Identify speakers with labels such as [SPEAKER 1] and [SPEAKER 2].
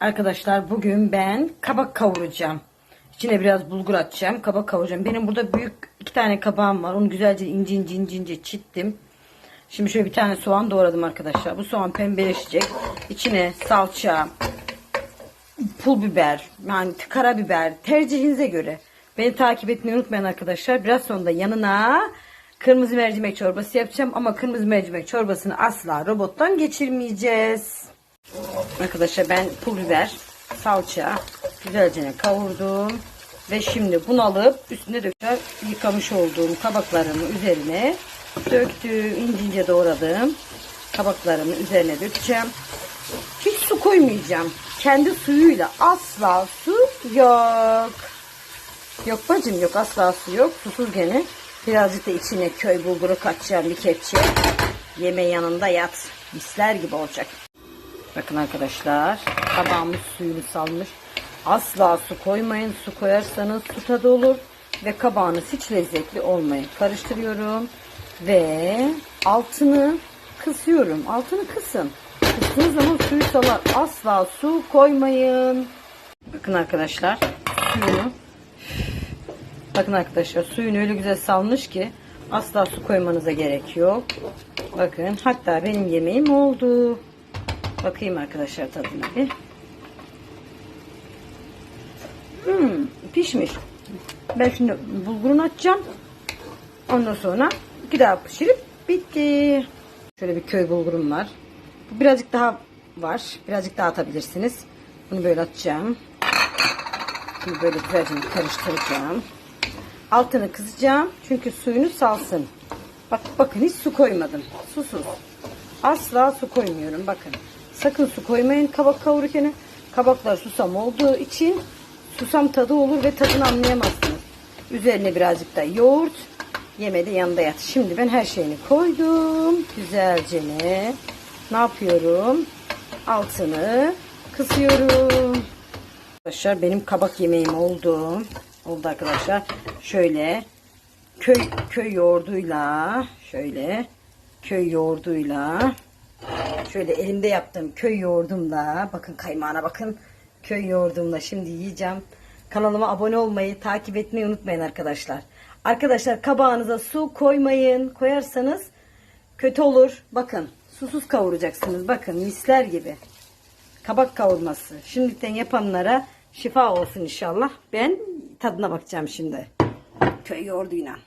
[SPEAKER 1] Arkadaşlar bugün ben kabak kavuracağım. İçine biraz bulgur atacağım. Kabak kavuracağım. Benim burada büyük iki tane kabağım var. Onu güzelce ince ince ince ince çittim. Şimdi şöyle bir tane soğan doğradım arkadaşlar. Bu soğan pembeleşecek. İçine salça, pul biber, yani karabiber tercihinize göre. Beni takip etmeyi unutmayın arkadaşlar. Biraz sonra da yanına kırmızı mercimek çorbası yapacağım. Ama kırmızı mercimek çorbasını asla robottan geçirmeyeceğiz. Arkadaşlar ben pul biber, salça güzelce kavurdum. Ve şimdi bunu alıp üstüne döker yıkamış olduğum kabaklarımı üzerine döktüm. ince ince doğradım. Kabaklarımı üzerine dökeceğim. Hiç su koymayacağım. Kendi suyuyla asla su yok. Yok bacım yok asla su yok. Susuz gene. Birazcık da içine köy bulguru katacağım bir kepçe. Yeme yanında yat. Misler gibi olacak. Bakın arkadaşlar kabağımız suyunu salmış. Asla su koymayın. Su koyarsanız su tadı olur. Ve kabağınız hiç lezzetli olmayın. Karıştırıyorum. Ve altını kısıyorum. Altını kısın. Kıstığınız zaman suyu salar. Asla su koymayın. Bakın arkadaşlar suyunu Bakın arkadaşlar suyunu öyle güzel salmış ki asla su koymanıza gerek yok. Bakın hatta benim yemeğim oldu. Bakayım arkadaşlar tadına bir. Hmm, pişmiş. Ben şimdi bulgurunu atacağım. Ondan sonra iki daha pişirip bitti. Şöyle bir köy bulgurum var. Bu birazcık daha var. Birazcık daha atabilirsiniz. Bunu böyle atacağım. Şimdi böyle güzelce karıştıracağım. Altını kısacağım. Çünkü suyunu salsın. Bak bakın hiç su koymadım. Susuz. Asla su koymuyorum. Bakın. Sakın su koymayın kabak kavururken. Kabaklar susam olduğu için susam tadı olur ve tadını anlayamazsınız. Üzerine birazcık da yoğurt. Yemede yanında yat. Şimdi ben her şeyini koydum. Güzelce ne? Ne yapıyorum? Altını kısıyorum. Arkadaşlar benim kabak yemeğim oldu. Oldu arkadaşlar. Şöyle köy köy yoğurduyla şöyle köy yoğurduyla şöyle elimde yaptığım köy yoğurdumla bakın kaymağına bakın köy yoğurdumla şimdi yiyeceğim. Kanalıma abone olmayı, takip etmeyi unutmayın arkadaşlar. Arkadaşlar kabağınıza su koymayın. Koyarsanız kötü olur. Bakın susuz kavuracaksınız. Bakın misler gibi. Kabak kavurması. Şimdiden yapanlara şifa olsun inşallah. Ben tadına bakacağım şimdi. Köy yoğurduyla.